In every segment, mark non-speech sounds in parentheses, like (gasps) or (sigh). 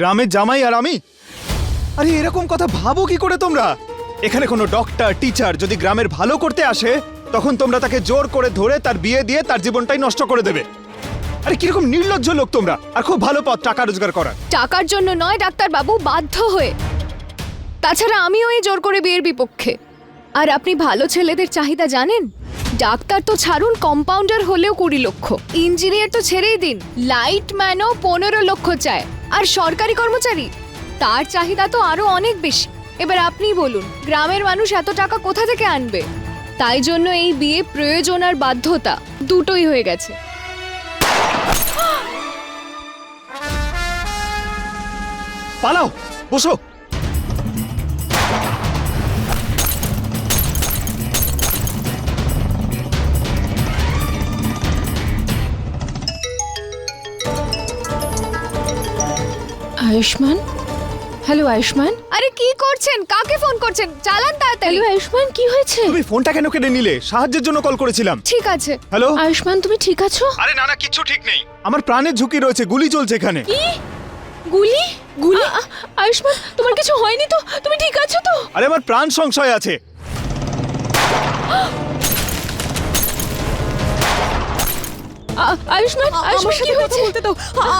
গ্রামের জামাই আর আমি? আরে, এরকম কথা ভাবো কি করে তোমরা? এখানে কোনো ডক্টর টিচার যদি গ্রামের ভালো করতে আসে, তখন তোমরা তাকে জোর করে ধরে তার বিয়ে দিয়ে তার জীবনটাই নষ্ট করে দেবে। আরে, কীরকম নির্লজ্জ লোক তোমরা, আর খুব ভালো পথ টাকা রোজগার করার। টাকার জন্য নয় ডাক্তার বাবু বাধ্য হয়ে। তাছাড়া আমিও এই জোর করে বিয়ের বিপক্ষে। আর আপনি ভালো ছেলেদের চাহিদা জানেন? ডাক্তার তো ছাড়ুন কম্পাউন্ডার হলেও কুড়ি লক্ষ। ইঞ্জিনিয়ার তো ছেড়েই দিন। লাইট ম্যানও পনেরো লক্ষ চায়। আর সরকারি কর্মচারী, তার চাহিদা তো আরও অনেক বেশি। এবার আপনি বলুন, গ্রামের মানুষ এত টাকা কোথা থেকে আনবে? তাই জন্য এই বিয়ে প্রয়োজন আর বাধ্যতা দুটোই হয়ে গেছে। পালাও, বসো। আয়ুষ্মান? হ্যালো আয়ুষ্মান? আরে কি করছেন? কাকে ফোন করছেন? চালান তাড়াতাড়ি। হ্যালো আয়ুষ্মান কি হয়েছে? তুমি ফোনটা কেন কেটে নিলে? সাহায্যের জন্য কল করেছিলাম। ঠিক আছে। হ্যালো? আয়ুষ্মান তুমি ঠিক আছো? আরে না না কিছু ঠিক নেই। আমার প্রাণের ঝুঁকি রয়েছে গুলি চলছে এখানে। কি? গুলি? গুলি? আয়ুষ্মান তোমার কিছু হয়নি তো? তুমি ঠিক আছো তো? আরে আমার প্রাণ সংশয় আছে। (gasps) আয়ুষ্মান আয়ুষ্মান কি হয়েছে? বলতে দাও।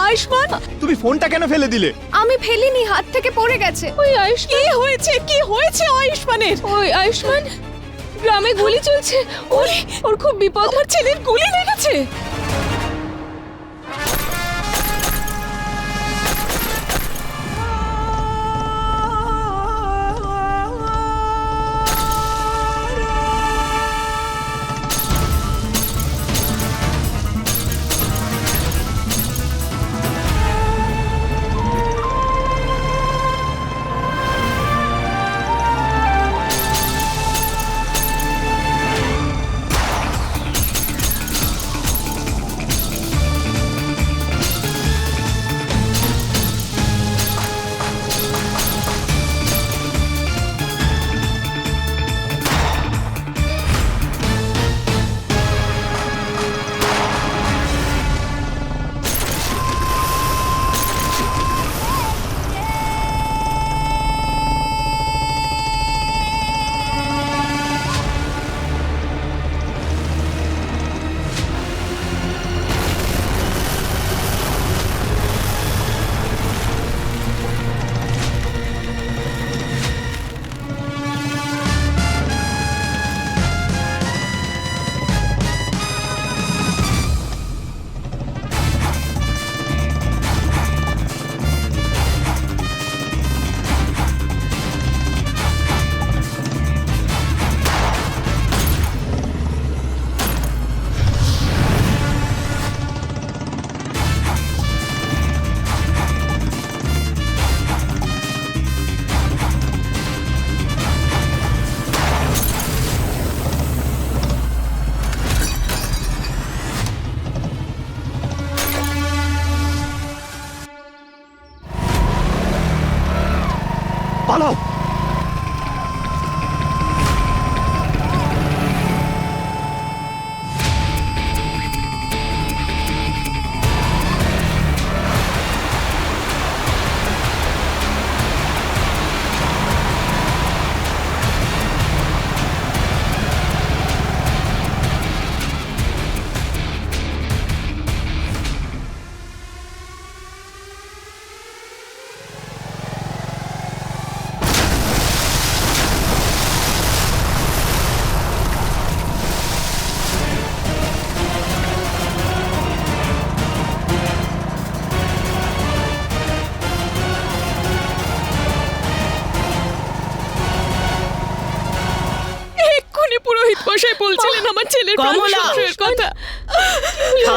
আয়ুষ্মান? তুমি ফোনটা কেন ফেলে দিলে? আমি ফেলিনি হাত থেকে পড়ে গেছে। ওই আয়ুষ্মান। কি হয়েছে? কি হয়েছে আয়ুষ্মানের? ওই আয়ুষ্মান গ্রামে গুলি চলছে। ওর ওর! খুব বিপদ হচ্ছে ছেলের গুলি লেগেছে?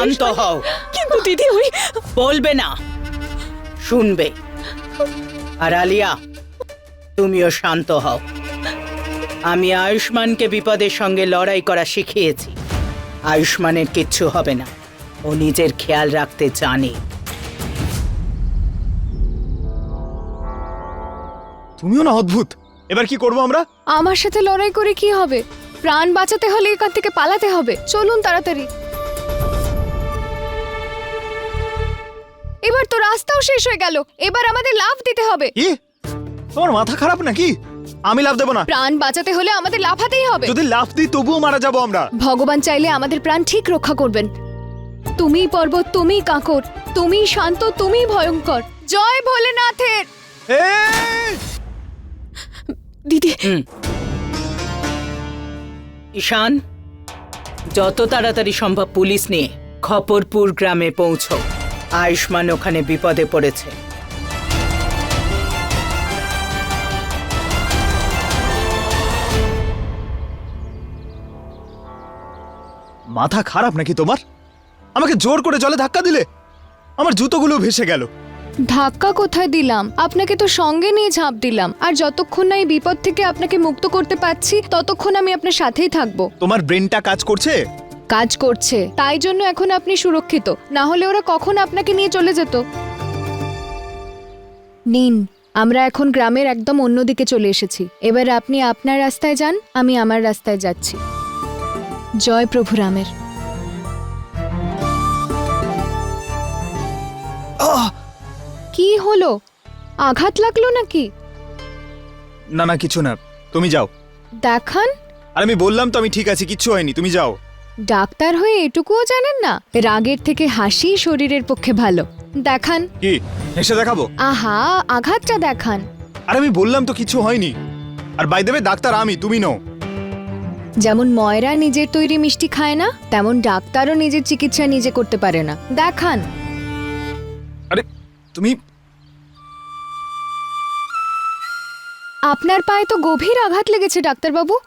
শান্ত হও। কিন্তু দিদি ওই বলবে না। শুনবে। আর আলিয়া তুমিও শান্ত হও। আমি আয়ুষ্মানকে বিপদের সঙ্গে লড়াই করা শিখিয়েছি। আয়ুষ্মানের কিচ্ছু হবে না। ও নিজের খেয়াল রাখতে জানে। তুমিও না অদ্ভুত। এবার কি করব আমরা? আমার সাথে লড়াই করে কি হবে? প্রাণ বাঁচাতে হলে এখান থেকে পালাতে হবে। চলুন তাড়াতাড়ি। এবার তো রাস্তাও শেষ হয়ে গেল। এবার আমাদের লাভ দিতে হবে। কি তোমার মাথা খারাপ নাকি? আমি লাভ দেবো না। প্রাণ বাঁচাতে হলে আমাদের লাফাতেই হবে। যদি লাভ দিই তবুও মারা যাব আমরা। ভগবান চাইলে আমাদের প্রাণ ঠিক রক্ষা করবেন। তুমিই পর্বত তুমিই কাঁকর তুমিই শান্ত তুমিই ভয়ঙ্কর। জয় ভোলেনাথের! দিদি। ঈশান যত তাড়াতাড়ি সম্ভব পুলিশ নিয়ে খপরপুর গ্রামে পৌঁছো। আয়ুষ্মান ওখানে বিপদে পড়েছে। মাথা খারাপ নাকি তোমার? আমাকে জোর করে জলে ধাক্কা দিলে? আমার জুতোগুলো ভেসে গেল। ধাক্কা কোথায় দিলাম? আপনাকে তো সঙ্গে নিয়ে ঝাঁপ দিলাম। আর যতক্ষণ না এই বিপদ থেকে আপনাকে মুক্ত করতে পারছি ততক্ষণ আমি আপনার সাথেই থাকব। তোমার ব্রেনটা কাজ করছে? কাজ করছে। তাই জন্য এখন আপনি সুরক্ষিত। না হলে ওরা কখন আপনাকে নিয়ে চলে যেত? নিন আমরা এখন গ্রামের একদম অন্যদিকে চলে এসেছি। এবার আপনি আপনার রাস্তায় যান আমি আমার রাস্তায় যাচ্ছি। জয় প্রভু রামের! কি হলো? আঘাত লাগল নাকি? না না কিছু না। তুমি যাও। দেখান। আর আমি বললাম তো আমি ঠিক আছি কিচ্ছু হয়নি। তুমি যাও। ডাক্তার হয়ে এটুকুও জানেন না রাগের থেকে হাসি শরীরের পক্ষে ভালো। দেখান। কি? হেসে দেখাবো? আহা আঘাতটা দেখান। আর আমি বললাম তো কিছু হয়নি। আর বাই দেবে ডাক্তার আমি তুমি নো যেমন ময়রা নিজের তৈরি মিষ্টি খায় না তেমন ডাক্তারও নিজের চিকিৎসা নিজে করতে পারে না। দেখান। আরে তুমি? আপনার পায়ে তো গভীর আঘাত লেগেছে ডাক্তারবাবু।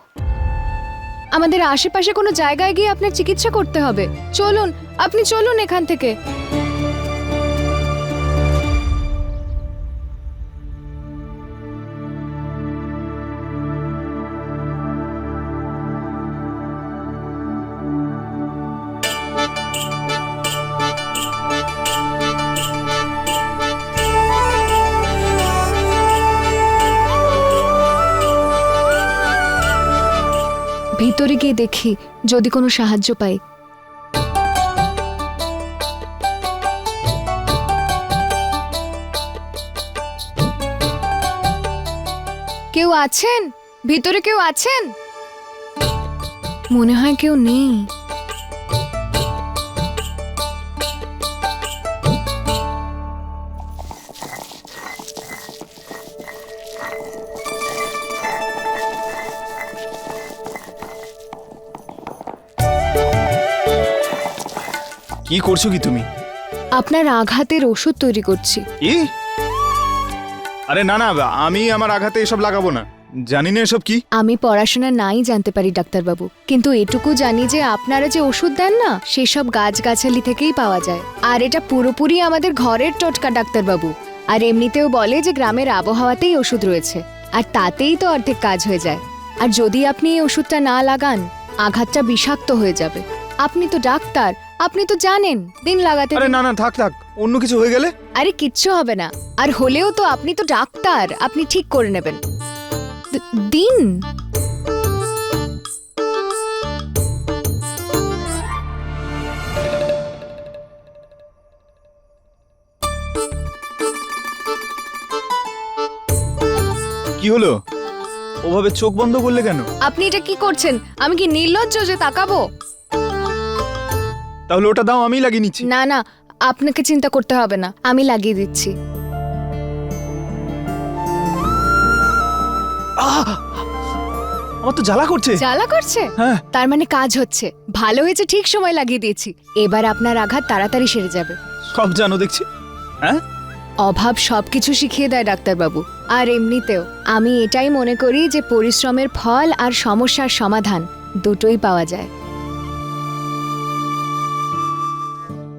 আমাদের আশেপাশে কোনো জায়গায় গিয়ে আপনার চিকিৎসা করতে হবে। চলুন আপনি চলুন এখান থেকে। দেখি যদি কোনো সাহায্য পাই। কেউ আছেন? ভিতরে কেউ আছেন? মনে হয় কেউ নেই। কি করছ কি তুমি? আপনার আঘাতের ওষুধ তৈরি করছি। কি? আরে না না আমি আমার আঘাতে এসব লাগাবো না। জানি না এসব কি। আমি পড়াশোনা নাই জানতে পারি ডাক্তারবাবু। কিন্তু এটুকু জানি যে আপনারা যে ওষুধ দেন না সেসব গাছগাছালি থেকেই পাওয়া যায়। আর এটা পুরোপুরি আমাদের ঘরের টোটকা ডাক্তারবাবু। আর এমনিতেও বলে যে গ্রামের আবহাওয়াতেই ওষুধ রয়েছে। আর তাতেই তো অর্ধেক কাজ হয়ে যায়। আর যদি আপনি এই ওষুধটা না লাগান আঘাতটা বিষাক্ত হয়ে যাবে। আপনি তো ডাক্তার আপনি তো জানেন দিন লাগাতে আরে না না থাক থাক। অন্য কিছু হয়ে গেলে? আরে কিচ্ছু হবে না। আর হলেও তো আপনি তো ডাক্তার আপনি ঠিক করে নেবেন। দিন। কি হলো? ওভাবে চোখ বন্ধ করলে কেন? আপনি এটা কি করছেন? আমি কি নির্লজ্জ যে তাকাবো? তাহলে ওটা দাও আমি লাগিয়ে নিচ্ছি। না না আপনাকে চিন্তা করতে হবে না আমি লাগিয়ে দিচ্ছি। আহ! আমার তো জ্বালা করছে। জ্বালা করছে? হ্যাঁ। তার মানে কাজ হচ্ছে। ভালো হয়েছে ঠিক সময় লাগিয়ে দিয়েছি। এবার আপনার আঘাত তাড়াতাড়ি সেরে যাবে। সব জানো দেখছি। হ্যাঁ? অভাব সবকিছু শিখিয়ে দেয় ডাক্তারবাবু। আর এমনিতেও আমি এটাই মনে করি যে পরিশ্রমের ফল আর সমস্যার সমাধান দুটোই পাওয়া যায়।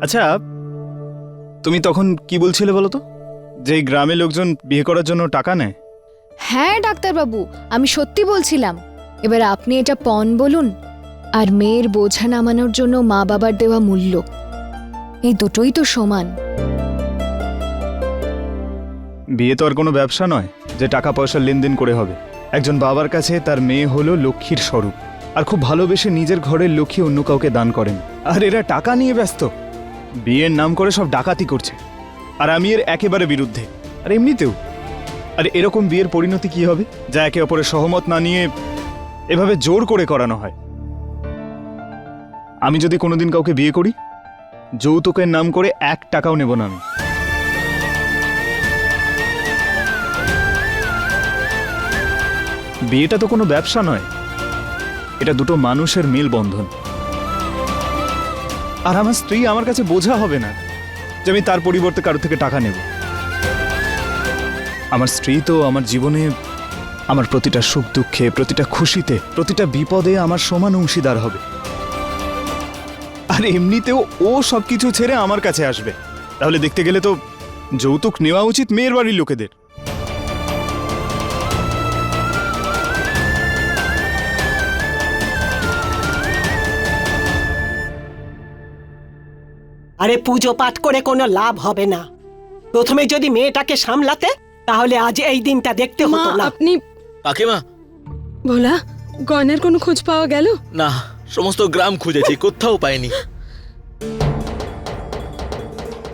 আচ্ছা তুমি তখন কি বলছিলে বলো তো? যে গ্রামে লোকজন বিয়ে করার জন্য টাকা নেয়? হ্যাঁ ডাক্তারবাবু আমি সত্যি বলছিলাম। এবার আপনি এটা পণ বলুন আর মেয়ের বোঝা নামানোর জন্য মা বাবার দেওয়া মূল্য। এই দুটোই তো সমান। বিয়ে তো আর কোনো ব্যবসা নয় যে টাকা পয়সা লেনদেন করে হবে। একজন বাবার কাছে তার মেয়ে হলো লক্ষ্মীর স্বরূপ আর খুব ভালোবেসে নিজের ঘরের লক্ষ্মী অন্য কাউকে দান করেন আর এরা টাকা নিয়ে ব্যস্ত। বিয়ের নাম করে সব ডাকাতি করছে। আর আমি এর একেবারে বিরুদ্ধে। আর এমনিতেও। আরে এরকম বিয়ের পরিণতি কি হবে? যা একে অপরের সহমত না নিয়ে এভাবে জোর করে করানো হয়। আমি যদি কোনোদিন কাউকে বিয়ে করি, যৌতুকের নাম করে এক টাকাও নেব না আমি। বিয়েটা তো কোনো ব্যবসা নয়। এটা দুটো মানুষের মেলবন্ধন। আর আমার স্ত্রী আমার কাছে বোঝা হবে না যে আমি তার পরিবর্তে কারও থেকে টাকা নেব। আমার স্ত্রী তো আমার জীবনে আমার প্রতিটা সুখ দুঃখে, প্রতিটা খুশিতে, প্রতিটা বিপদে আমার সমান অংশীদার হবে। আর এমনিতেও ও সবকিছু ছেড়ে আমার কাছে আসবে। তাহলে দেখতে গেলে তো যৌতুক নেওয়া উচিত মেয়ের বাড়ির লোকেদের। আরে পুজো পাঠ করে কোনো লাভ হবে না। প্রথমে যদি মেয়েটাকে সামলাতে তাহলে আজ এই দিনটা দেখতে মা হতো না। আপনি কাকিমা। ভোলা গয়নার কোনো খোঁজ পাওয়া গেল? না সমস্ত গ্রাম খুঁজেছি কোথাও পাইনি।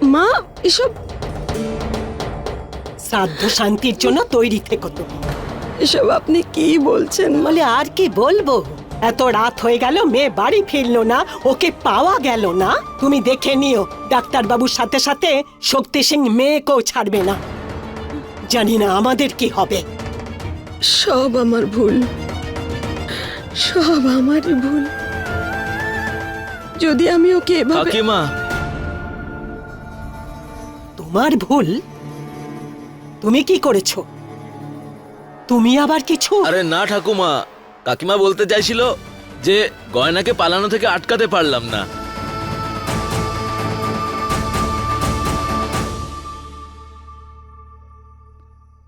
মা এসব শ্রাদ্ধ শান্তির জন্য তৈরি থেকো তুমি। এসব আপনি কি বলছেন বলে আর কি বলব? এত রাত হয়ে গেল মেয়ে বাড়ি ফিরলো না ওকে পাওয়া গেল না। তুমি দেখে নিও ডাক্তার বাবুর সাথে সাথে শক্তি সিং মেয়েকেও ছাড়বে না। জানি না আমাদের কি হবে। সব আমার ভুল। সব আমারই ভুল। যদি আমি ওকে এভাবে কাকিমা। তোমার ভুল? তুমি কি করেছ? তুমি আবার কিছু আরে না ঠাকুমা। কাকিমা বলতে চাইছিল যে গয়নাকে পালানো থেকে আটকাতে পারলাম না।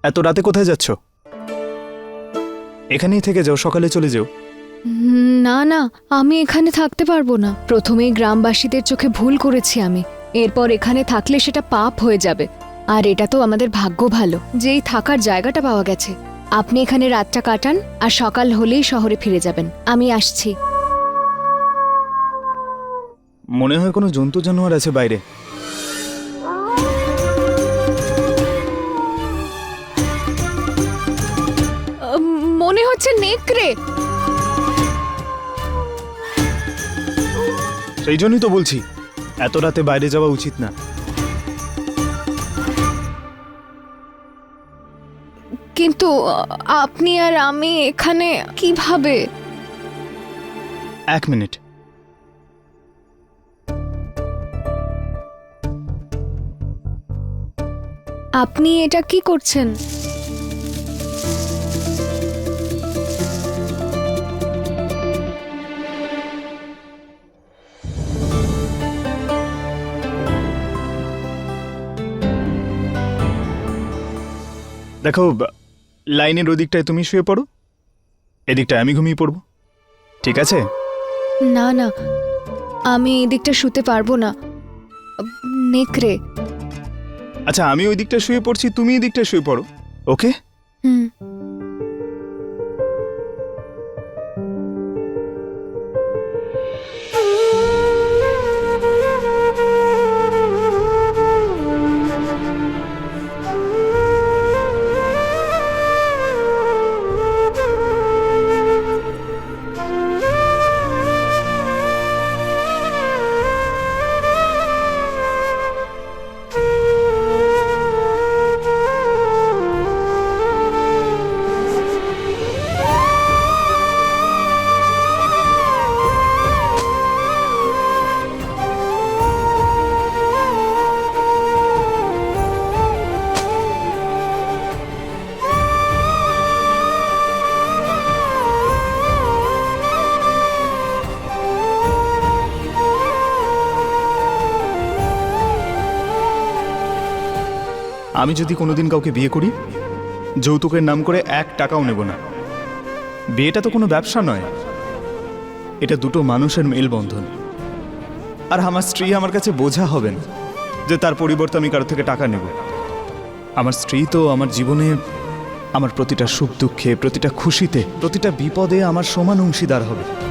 এত রাতে কোথায় যাচ্ছ? এখানেই থেকে যাও সকালে চলে যাও। হুম, না না আমি এখানে থাকতে পারব না। প্রথমেই গ্রামবাসীদের চোখে ভুল করেছি আমি। এরপর এখানে থাকলে সেটা পাপ হয়ে যাবে। আর এটা তো আমাদের ভাগ্য ভালো। যে এই থাকার জায়গাটা পাওয়া গেছে। আপনি এখানে রাতটা কাটান আর সকাল হলেই শহরে ফিরে যাবেন। আমি আসছি। মনে হয় কোনো জন্তু জানোয়ার আছে বাইরে। মনে হচ্ছে নেকড়ে। সেই জন্যই তো বলছি এত রাতে বাইরে যাওয়া উচিত না। কিন্তু আপনি আর আমি এখানে কীভাবে? এক মিনিট। আপনি এটা কি করছেন? দেখো লাইনের ওদিকটায় তুমি শুয়ে পড়ো। এদিকটায় আমি ঘুমিয়ে পড়ব। ঠিক আছে? না না আমি এদিকটা শুতে পারব না। নেকড়ে আচ্ছা আমি ওই দিকটা শুয়ে পড়ছি তুমি এই দিকটা শুয়ে পড়ো ওকে? হুম। আমি যদি কোনোদিন কাউকে বিয়ে করি, যৌতুকের নাম করে এক টাকাও নেব না। বিয়েটা তো কোনো ব্যবসা নয়। এটা দুটো মানুষের মেলবন্ধন। আর আমার স্ত্রী আমার কাছে বোঝা হবেন যে তার পরিবর্তে আমি কারও থেকে টাকা নেব। আমার স্ত্রী তো আমার জীবনে আমার প্রতিটা সুখ দুঃখে, প্রতিটা খুশিতে, প্রতিটা বিপদে আমার সমান অংশীদার হবে।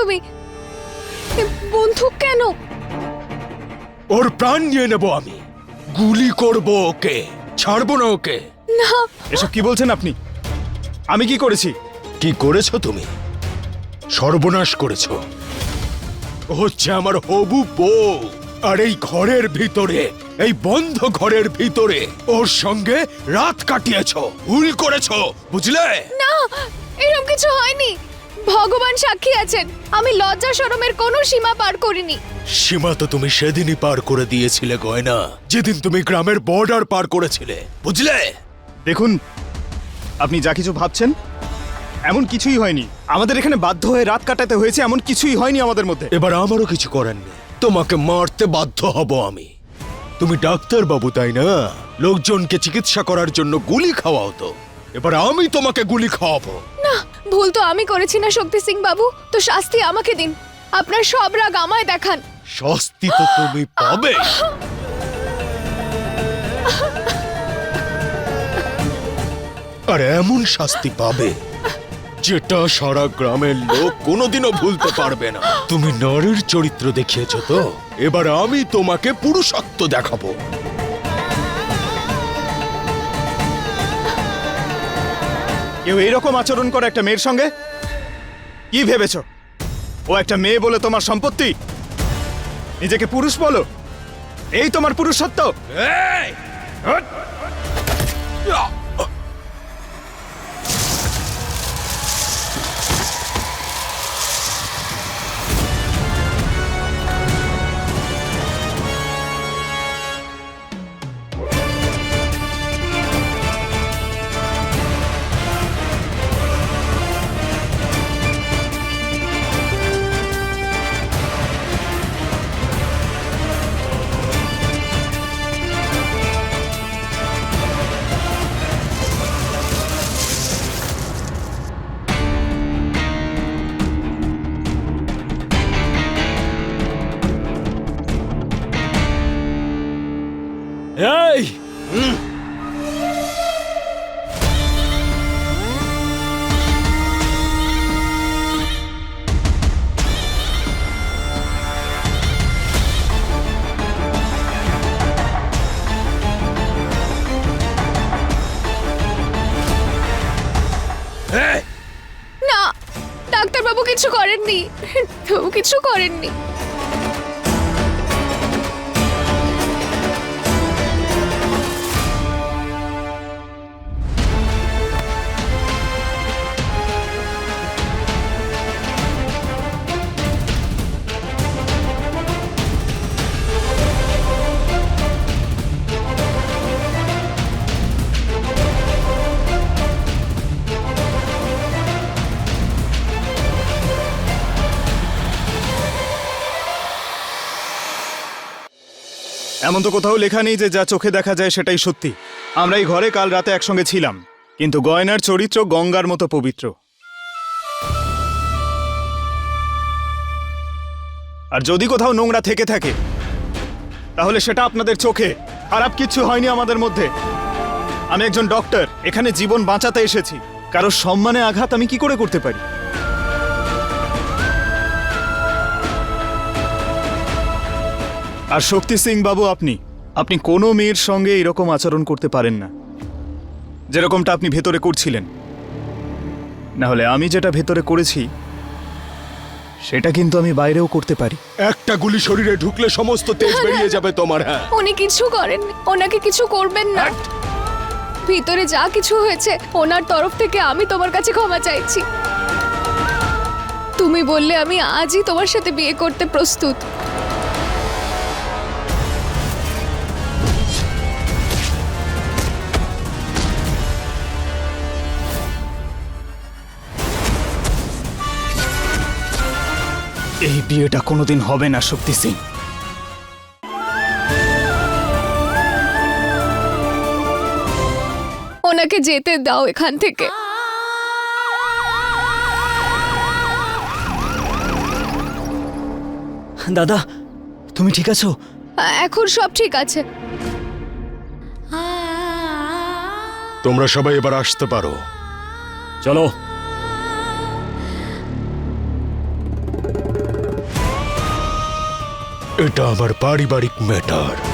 তুমি? এ, বন্দুক কেন? ওর প্রাণ নিয়ে নেব আমি। গুলি করব ওকে ছাড়বো না ওকে। না। এসব কি বলছেন আপনি? আমি কি করেছি? কি করেছ তুমি? সর্বনাশ করেছ। হচ্ছে আমার হবু বউ। আর এই ঘরের ভিতরে এই বন্ধ ঘরের ভিতরে ওর সঙ্গে রাত কাটিয়েছ ভুল করেছ বুঝলে? না এরকম কিছু হয়নি। ভগবান সাক্ষী আছেন। আমি লজ্জা শরমের কোনো সীমা পার করিনি। সীমা তো তুমি সেদিনই পার করে দিয়েছিলে গয়না। যেদিন তুমি গ্রামের বর্ডার পার করেছিলে বুঝলে? দেখুন আপনি যা কিছু ভাবছেন এমন কিছুই হয়নি। আমাদের এখানে বাধ্য হয়ে রাত কাটাতে হয়েছে এমন কিছুই হয়নি আমাদের মধ্যে। এবার আমারও কিছু করার নেই। তোমাকে মারতে বাধ্য হব আমি। তুমি ডাক্তার বাবু তাই না? লোকজনকে চিকিৎসা করার জন্য গুলি খাওয়াও তো। এবার আমি তোমাকে গুলি খাওয়াবো। না ভুল তো আমি করেছি না শক্তি সিং বাবু। তো শাস্তি আমাকে দিন। আপনার সব রাগ আমায় দেখান। শাস্তি তো তুমি পাবে। আর এমন শাস্তি পাবে যেটা সারা গ্রামের লোক কোনোদিনও ভুলতে পারবে না। তুমি নারীর চরিত্র দেখিয়েছ তো? এবার আমি তোমাকে পুরুষত্ব দেখাবো। কেউ এরকম আচরণ করে একটা মেয়ের সঙ্গে? কি ভেবেছ? ও একটা মেয়ে বলে তোমার সম্পত্তি? নিজেকে পুরুষ বলো। এই তোমার পুরুষত্ব। কিছু এমন তো কোথাও লেখা নেই যে যা চোখে দেখা যায় সেটাই সত্যি। আমরা এই ঘরে কাল রাতে একসঙ্গে ছিলাম, কিন্তু গয়নার চরিত্র গঙ্গার মতো পবিত্র। আর যদি কোথাও নোংরা থেকে থাকে, তাহলে সেটা আপনাদের চোখে। খারাপ কিছু হয়নি আমাদের মধ্যে। আমি একজন ডক্টর, এখানে জীবন বাঁচাতে এসেছি। কারও সম্মানে আঘাত আমি কি করে করতে পারি? আর শক্তি সিং বাবু আপনি আপনি কোনো মেয়ের সঙ্গে এরকম আচরণ করতে পারেন না। যেরকমটা আপনি ভেতরে করছিলেন। না হলে আমি যেটা ভেতরে করেছি সেটা কিন্তু আমি বাইরেও করতে পারি। একটা গুলি শরীরে ঢুকলে সমস্ত তেজ বেরিয়ে যাবে তোমার হ্যাঁ। উনি কিছু করেন ওনাকে কিছু করবেন না। ভিতরে যা কিছু হয়েছে ওনার তরফ থেকে আমি তোমার কাছে ক্ষমা চাইছি। তুমি বললে আমি আজই তোমার সাথে বিয়ে করতে প্রস্তুত। বিয়েটা কোনোদিন হবে না শক্তি সিং। ওনাকে যেতে দাও এখান থেকে। দাদা তুমি ঠিক আছো? এখন সব ঠিক আছে। তোমরা সবাই এবার আসতে পারো। চলো। এটা আমার পারিবারিক ম্যাটার